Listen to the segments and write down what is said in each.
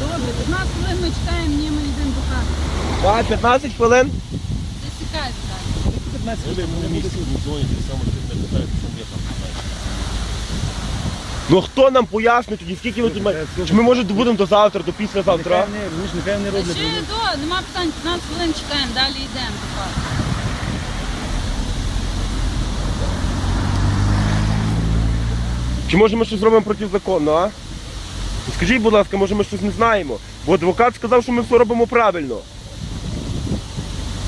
Добре, 15 хвилин ми чекаємо, ні, ми йдемо до хати. Так, 15 хвилин. Засікайте далі. 15 хвилин на місці. Ну хто нам пояснить тоді, скільки ви тут маєте? Чи ми може будемо до завтра, до післязавтра? Нехай не, вони ж нехай не Та роблять. ще вони- до, нема питань, 15 хвилин чекаємо, далі йдемо до хати. Чи може ми щось зробимо протизаконно, а? Ну, Скажіть, будь ласка, може ми щось не знаємо? Бо адвокат сказав, що ми все робимо правильно.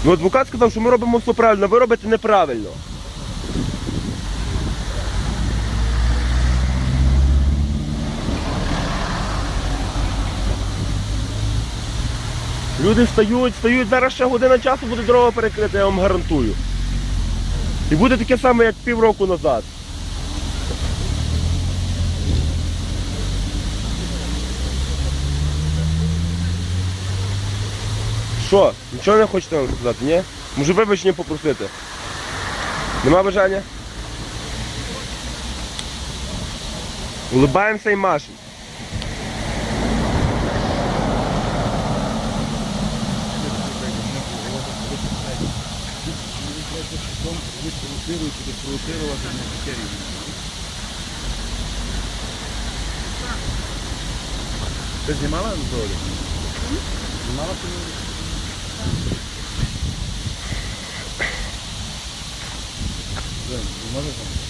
Ну, адвокат сказав, що ми робимо все правильно, а ви робите неправильно. Люди встають, встають, зараз ще година часу буде дорога перекрита, я вам гарантую. І буде таке саме, як півроку назад. Що? Нічого не хочете нам сказати, ні? Може вибачення попросити? Нема бажання? Улибаємося і машемо. Рівня. Ти знімала на? Знімала ти? 네, 얼마나